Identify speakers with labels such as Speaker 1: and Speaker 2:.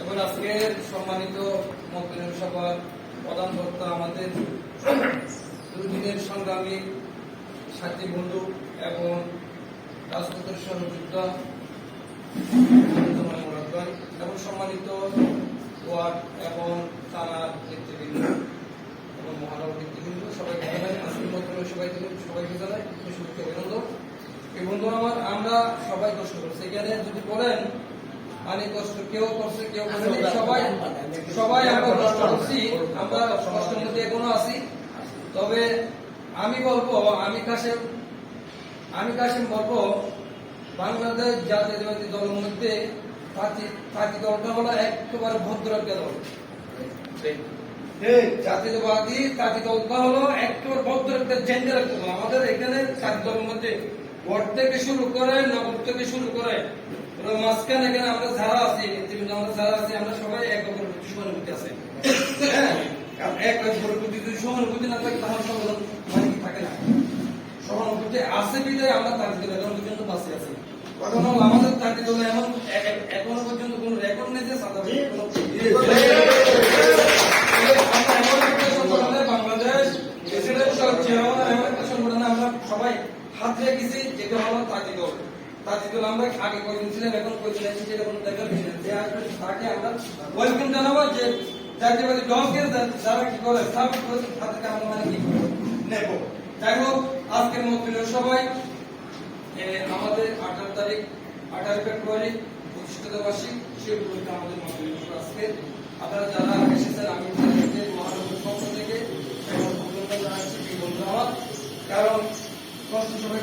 Speaker 1: এবং আজকে সম্মানিত মত সভার প্রধান বক্তা আমাদের দুদিনের সংগ্রামী সাথী বন্ধু এবং রাজপথের সহযোদ্ধা এবং সম্মানিত ওয়ার্ড এবং থানার নেতৃবৃন্দ এবং মহানগর নেতৃবৃন্দ সবাইকে জানাই আজকের মধ্যে সবাইকে সবাইকে জানাই শুভেচ্ছা অভিনন্দন আমার আমরা সবাই কষ্ট করছি। এখানে যদি বলেন মানে কষ্ট কেউ করছে কেউ করেনি সবাই সবাই আমরা কষ্ট করছি আমরা কষ্টের মধ্যে এখনও আছি। তবে আমি বলব আমি কাশেম আমি কাশেম বলব বাংলাদেশ জাতীয়তাবাদী দলের মধ্যে পার্টি পার্টি দলটা হলো একেবারে ভদ্র একটা দল জাতীয়তাবাদী জাতি দলটা হলো একেবারে ভদ্র একটা জেন্ডার একটা দল। আমাদের এখানে জাতি দলের মধ্যে ভোট থেকে শুরু করে নগর থেকে শুরু করে মাঝখানে এখানে আমরা যারা আছি নেতৃবৃন্দ আমরা যারা আছি আমরা সবাই এক অপরের প্রতি সহানুভূতি আছে। হ্যাঁ? কারণ এক অপরের প্রতি যদি সহানুভূতি না থাকে তাহলে সমাধান মানে কি থাকে না। সহানুভূতি আছে বিদায় আমরা তার দিলে এখন পর্যন্ত বাঁচে আছি। আমাদের দলে এমন এখনও পর্যন্ত কোনো রেকর্ড নেই যে বাংলাদেশ আমরা সবাই হাত রেখেছি। যেটা হলো তাঁতি দল তাঁতি আমরা আগে কয়দিন ছিলাম, এখন কয়দিন আছি সেটা কোনো দেখার বিষয় যে আসবে তাকে আমরা ওয়েলকাম জানাব যে জাতীয়বাদী দলকে যারা কি করে স্থাপিত করেছে, তাদেরকে আমরা মানে কি নেব। যাই হোক, আজকের মন্ত্রীর সবাই। আমাদের আঠারো তারিখ, আঠারো ফেব্রুয়ারি প্রতিষ্ঠিত বার্ষিক সেই উপলক্ষে আমাদের মন্ত্রী আজকে। আপনারা যারা এসেছেন, আমি মহানগর পক্ষ থেকে। এবং অভিনন্দন জানাচ্ছি এই বন্ধু কারণ কষ্ট সবাই